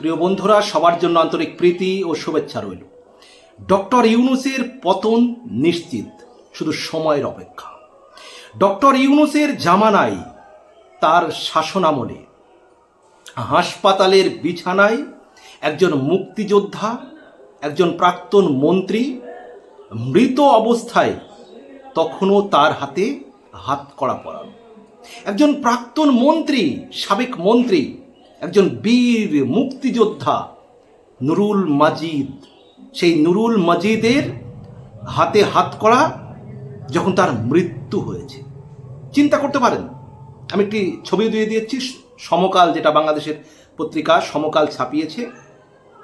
প্রিয় বন্ধুরা, সবার জন্য আন্তরিক প্রীতি ও শুভেচ্ছা রইল। ডক্টর ইউনুসের পতন নিশ্চিত, শুধু সময়ের অপেক্ষা। ডক্টর ইউনুসের জামানায় তার শাসনামলে, হাসপাতালের বিছানায় একজন মুক্তিযোদ্ধা, একজন প্রাক্তন মন্ত্রী মৃত অবস্থায় তখনও তার হাতে হাত করা পড়ানো একজন প্রাক্তন মন্ত্রী, সাবেক মন্ত্রী একজন বীর মুক্তিযোদ্ধা নুরুল মাজিদ। সেই নুরুল মাজিদের হাতে হাত করা যখন তার মৃত্যু হয়েছে। চিন্তা করতে পারেন, আমি একটি ছবি দিয়ে দিয়েছি, সমকাল যেটা বাংলাদেশের পত্রিকা, সমকাল ছাপিয়েছে।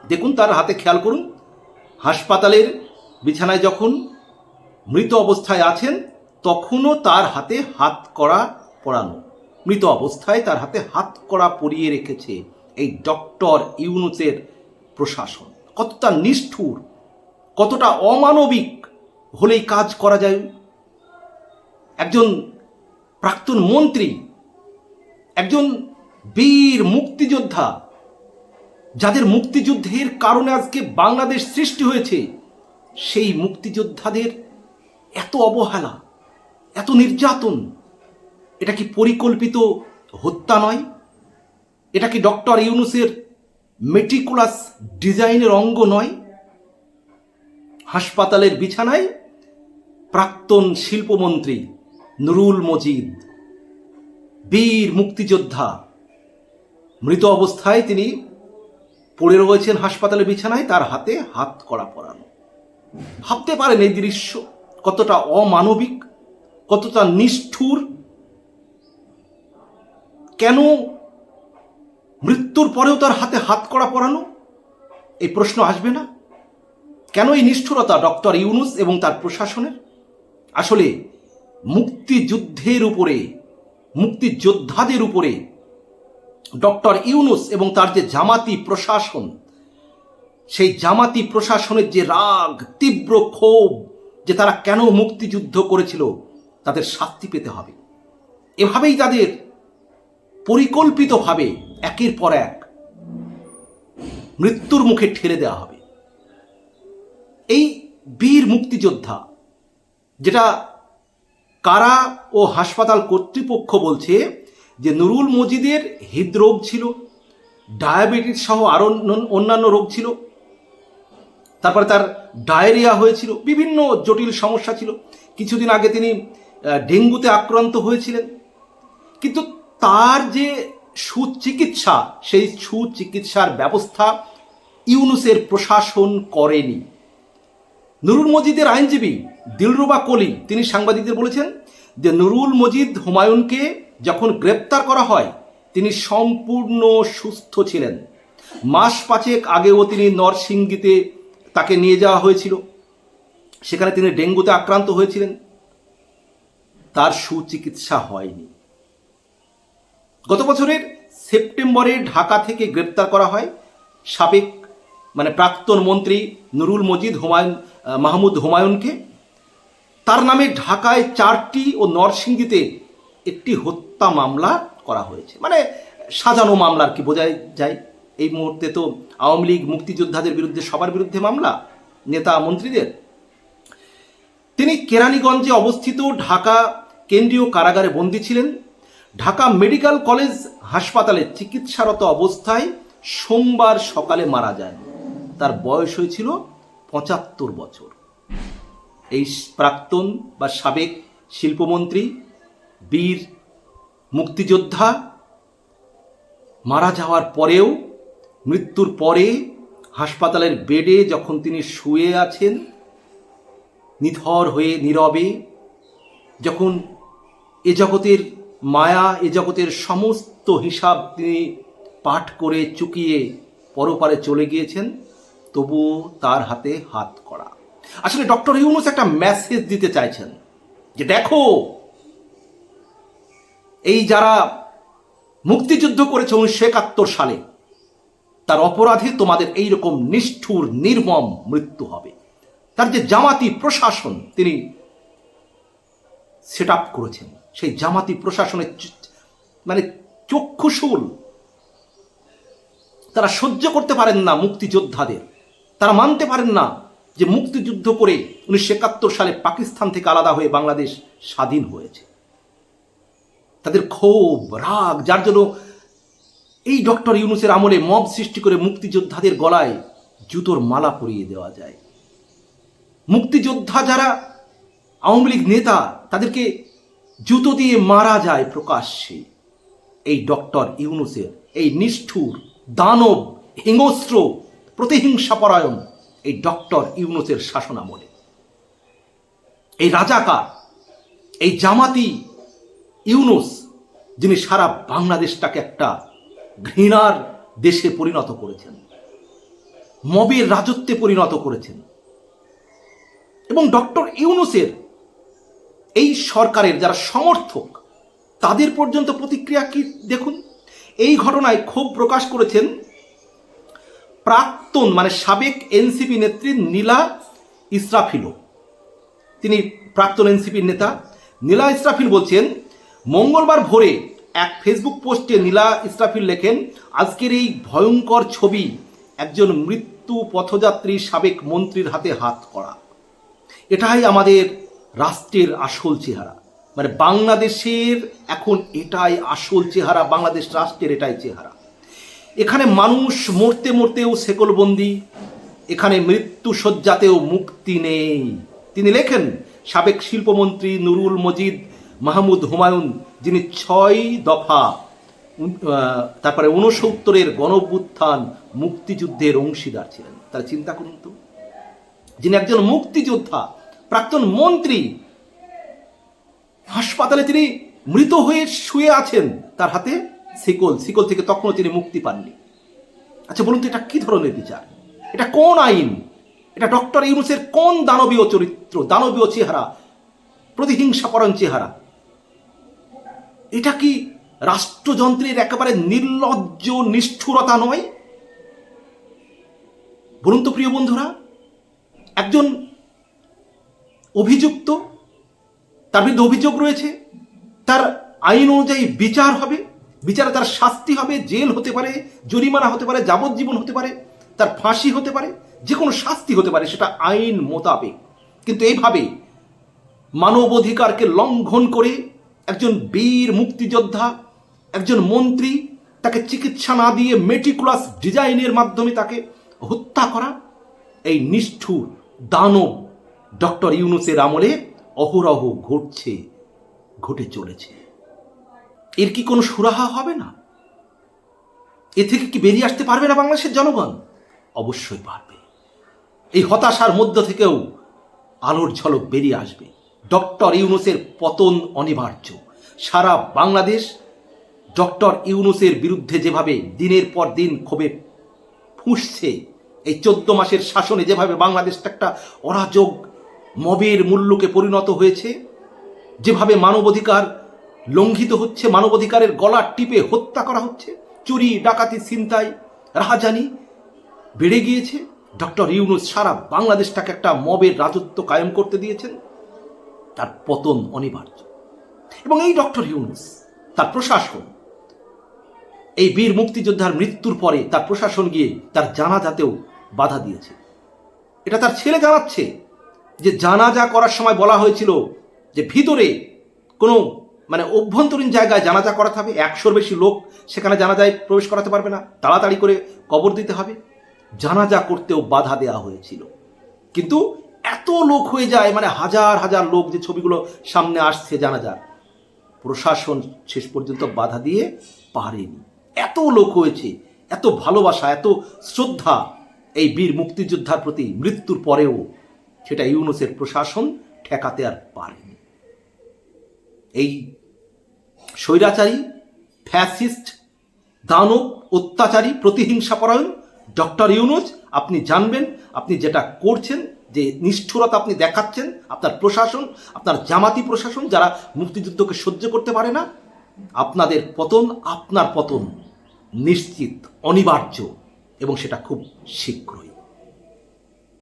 দেখুন, তার হাতে খেয়াল করুন, হাসপাতালের বিছানায় যখন মৃত অবস্থায় আছেন, তখনও তার হাতে হাত করা পরানো। মৃত অবস্থায় তার হাতে হাত করা পরিয়ে রেখেছে এই ডক্টর ইউনুসের প্রশাসন। কতটা নিষ্ঠুর, কতটা অমানবিক হলেই কাজ করা যায়। একজন প্রাক্তন মন্ত্রী, একজন বীর মুক্তিযোদ্ধা, যাদের মুক্তিযুদ্ধের কারণে আজকে বাংলাদেশ সৃষ্টি হয়েছে, সেই মুক্তিযোদ্ধাদের এত অবহেলা, এত নির্যাতন এটা কি পরিকল্পিত হত্যা নয়? এটা কি ডক্টর ইউনুসের মেটিকুলাস ডিজাইনের অঙ্গ নয়? হাসপাতালের বিছানায় প্রাক্তন শিল্পমন্ত্রী নুরুল মজিদ, বীর মুক্তিযোদ্ধা, মৃত অবস্থায় তিনি পড়ে রয়েছেন হাসপাতালের বিছানায়, তার হাতে হাত করা পরানো। ভাবতে পারেন এই দৃশ্য কতটা অমানবিক, কতটা নিষ্ঠুর কেন মৃত্যুর পরেও তার হাতে হাত করা পরানো? এই প্রশ্ন আসবে না। কেন এই নিষ্ঠুরতা ডক্টর ইউনুস এবং তার প্রশাসনের? আসলে মুক্তিযুদ্ধের উপরে, মুক্তিযোদ্ধাদের উপরে ডক্টর ইউনুস এবং তার যে জামাতি প্রশাসন, সেই জামাতি প্রশাসনের যে রাগ, তীব্র ক্ষোভ যে তারা কেন মুক্তিযুদ্ধ করেছিল, তাদের শাস্তি পেতে হবে। এভাবেই তাদের পরিকল্পিতভাবে একের পর এক মৃত্যুর মুখে ঠেলে দেওয়া হবে। এই বীর মুক্তিযোদ্ধা, যেটা কারা ও হাসপাতাল কর্তৃপক্ষ বলছে যে নুরুল মজিদের হৃদরোগ ছিল, ডায়াবেটিস সহ আরও অন্যান্য রোগ ছিল, তারপরে তার ডায়রিয়া হয়েছিল, বিভিন্ন জটিল সমস্যা ছিল। কিছুদিন আগে তিনি ডেঙ্গুতে আক্রান্ত হয়েছিলেন। কিন্তু তার যে সুচিকিৎসা, সেই সুচিকিৎসার ব্যবস্থা ইউনুসের প্রশাসন করেনি। নুরুল মজিদের আইনজীবী দিলরুবা কলি, তিনি সাংবাদিকদের বলেছেন যে নুরুল মজিদ হুমায়ুনকে যখন গ্রেপ্তার করা হয়, তিনি সম্পূর্ণ সুস্থ ছিলেন। মাস পাঁচেক আগেও তিনি নরসিংগীতে তাকে নিয়ে যাওয়া হয়েছিল। সেখানে তিনি ডেঙ্গুতে আক্রান্ত হয়েছিলেন। তার সুচিকিৎসা হয়নি। গত বছরের সেপ্টেম্বরে ঢাকা থেকে গ্রেপ্তার করা হয় সাবেক মানে প্রাক্তন মন্ত্রী নুরুল মজিদ হুমায়ুন মাহমুদ হুমায়ুনকে। তার নামে ঢাকায় চারটি ও নরসিংদীতে একটি হত্যা মামলা করা হয়েছে। মানে সাজানো মামলা আর কি, বোঝাই যায়। এই মুহূর্তে তো আওয়ামী লীগ মুক্তিযোদ্ধাদের বিরুদ্ধে সবার বিরুদ্ধে মামলা, নেতা মন্ত্রীদের। তিনি কেরানীগঞ্জে অবস্থিত ঢাকা কেন্দ্রীয় কারাগারে বন্দী ছিলেন। ঢাকা মেডিকেল কলেজ হাসপাতালে চিকিৎসারত অবস্থায় সোমবার সকালে মারা যান তার বয়স হয়েছিল পঁচাত্তর বছর। এই প্রাক্তন বা সাবেক শিল্পমন্ত্রী, বীর মুক্তিযোদ্ধা মারা যাওয়ার পরেও মৃত্যুর পরে হাসপাতালের বেডে যখন তিনি শুয়ে আছেন, নিথর হয়ে নীরবে, যখন এ জগতের মায়া এ জগতের সমস্ত হিসাব তিনি পাঠ করে চুকিয়ে পরপারে চলে গিয়েছেন তবুও তার হাতে হাত করা। আসলে ডক্টর ইউনুস একটা মেসেজ দিতে চাইছেন যে দেখো, এই যারা মুক্তিযুদ্ধ করেছে উনিশশো একাত্তর সালে, তার অপরাধে তোমাদের এই রকম নিষ্ঠুর, নির্মম মৃত্যু হবে। তার যে জামাতি প্রশাসন তিনি সেট আপ করেছেন। সেই জামাতি প্রশাসনের মানে চক্ষুশূল। তারা সহ্য করতে পারেন না মুক্তিযোদ্ধাদের। তারা মানতে পারেন না যে মুক্তিযুদ্ধ করে উনিশশো একাত্তর সালে পাকিস্তান থেকে আলাদা হয়ে বাংলাদেশ স্বাধীন হয়েছে। তাদের ক্ষোভ, রাগ, যার জন্য এই ডক্টর ইউনুসের আমলে মব সৃষ্টি করে মুক্তিযোদ্ধাদের গলায় জুতোর মালা পরিয়ে দেওয়া যায়। মুক্তিযোদ্ধা যারা, আওয়ামী লীগ নেতা, তাদেরকে জুতো দিয়ে মারা যায় প্রকাশ্যে। এই ডক্টর ইউনুসের এই নিষ্ঠুর, দানব, হিংস্র প্রতিহিংসাপরায়ণ এই ডক্টর ইউনুসের শাসনামলে। এই রাজাকার, এই জামাতি ইউনুস, যিনি সারা বাংলাদেশটাকে একটা ঘৃণার দেশে পরিণত করেছেন, মবের রাজত্বে পরিণত করেছেন এবং ডক্টর ইউনুসের এই সরকারের যারা সমর্থক, তাদের পর্যন্ত প্রতিক্রিয়া কি দেখুন? এই ঘটনায় ক্ষোভ প্রকাশ করেছেন প্রাক্তন মানে সাবেক এনসিপি নেত্রী নীলা ইসরাফিলও তিনি প্রাক্তন এনসিপির নেতা। নীলা ইসরাফিল বলছেন, মঙ্গলবার ভোরে এক ফেসবুক পোস্টে নীলা ইসরাফিল লেখেন, আজকের এই ভয়ঙ্কর ছবি একজন মৃত্যু পথযাত্রী সাবেক মন্ত্রীর হাতে হাত করা। এটাই আমাদের রাষ্ট্রের আসল চেহারা। মানে বাংলাদেশের এখন এটাই আসল চেহারা, বাংলাদেশ রাষ্ট্রের এটাই চেহারা। এখানে মানুষ মরতে মরতেও সেকলবন্দি, এখানে মৃত্যু শয্যাতেও মুক্তি নেই। তিনি লেখেন, সাবেক শিল্পমন্ত্রী নুরুল মজিদ মাহমুদ হুমায়ুন, যিনি ছয় দফা তারপরে ঊনসত্তরের গণভ্যুত্থান মুক্তিযুদ্ধের অংশীদার ছিলেন। তারা চিন্তা করুন তো। যিনি একজন মুক্তিযোদ্ধা প্রাক্তন মন্ত্রী। হাসপাতালে তিনি মৃত হয়ে শুয়ে আছেন। তার হাতে শিকল শিকল থেকে তখনও তিনি মুক্তি পাননি। আচ্ছা বলুন তো এটা কি ধরনের বিচার? এটা কোন আইন? এটা ডক্টর ইউনুসের কোন দানবীয় চরিত্র, দানবীয় চেহারা প্রতিহিংসাপরণ চেহারা? এটা কি রাষ্ট্রযন্ত্রের একেবারে নির্লজ্জ, নিষ্ঠুরতা নয়? বলুন তো, প্রিয় বন্ধুরা, একজন অভিযুক্ত, তার বিরুদ্ধে অভিযোগ রয়েছে, তার আইন অনুযায়ী বিচার হবে, বিচারে তার শাস্তি হবে, জেল হতে পারে, জরিমানা হতে পারে, যাবজ্জীবন হতে পারে, তার ফাঁসি হতে পারে যে কোনো শাস্তি হতে পারে, সেটা আইন মোতাবেক। কিন্তু এইভাবে মানবাধিকারকে লঙ্ঘন করে একজন বীর মুক্তিযোদ্ধা, একজন মন্ত্রী, তাকে চিকিৎসা না দিয়ে মেটিকুলাস ডিজাইনের মাধ্যমে তাকে হত্যা করা, এই নিষ্ঠুর দানব ডক্টর ইউনুসের আমলে অহরহ ঘটছে, ঘটে চলেছে। এর কি কোনো সুরাহা হবে না? এ থেকে কি বেরিয়ে আসতে পারবে না বাংলাদেশের জনগণ? অবশ্যই পারবে। এই হতাশার মধ্য থেকেও আলোর ঝলক বেরিয়ে আসবে। ডক্টর ইউনুসের পতন অনিবার্য। সারা বাংলাদেশ ডক্টর ইউনুসের বিরুদ্ধে যেভাবে দিনের পর দিন ক্ষোভে ফুঁসছে, এই চোদ্দ মাসের শাসনে যেভাবে বাংলাদেশটা একটা অরাজক মবের মূল্যকে পরিণত হয়েছে। যেভাবে মানবাধিকার লঙ্ঘিত হচ্ছে, মানবাধিকারের গলা টিপে হত্যা করা হচ্ছে, চুরি, ডাকাতি, ছিনতাই, রাহাজানি বেড়ে গিয়েছে। ডক্টর ইউনুস সারা বাংলাদেশটাকে একটা মবের রাজত্ব কায়েম করতে দিয়েছেন। তার পতন অনিবার্য। এবং এই ডক্টর ইউনুস, তার প্রশাসন, এই বীর মুক্তিযোদ্ধার মৃত্যুর পরে তার প্রশাসন গিয়ে তার জানাজাতেও বাধা দিয়েছে। এটা তার ছেলে জানাচ্ছে। যে জানাজা করার সময় বলা হয়েছিল যে ভিতরে কোনো মানে অভ্যন্তরীণ জায়গায় জানাজা করাতে হবে, একশোর বেশি লোক সেখানে জানাজায় প্রবেশ করাতে পারবে না, তাড়াতাড়ি করে কবর দিতে হবে। জানাজা করতেও বাধা দেওয়া হয়েছিল। কিন্তু এত লোক হয়ে যায় মানে হাজার হাজার লোক যে ছবিগুলো সামনে আসছে জানাজার প্রশাসন শেষ পর্যন্ত বাধা দিয়ে পারেনি। এত লোক হয়েছে, এত ভালোবাসা, এত শ্রদ্ধা এই বীর মুক্তিযোদ্ধার প্রতি মৃত্যুর পরেও সেটা ইউনুসের প্রশাসন ঠেকাতে আর পারেনি এই স্বৈরাচারী, ফ্যাসিস্ট, দানব অত্যাচারী প্রতিহিংসাপরায়ণ ডক্টর ইউনুস, আপনি জানবেন, আপনি যেটা করছেন, যে নিষ্ঠুরতা আপনি দেখাচ্ছেন, আপনার প্রশাসন, আপনার জামাতি প্রশাসন যারা মুক্তিযুদ্ধকে সহ্য করতে পারে না, আপনাদের পতন, আপনার পতন নিশ্চিত, অনিবার্য এবং সেটা খুব শীঘ্রই।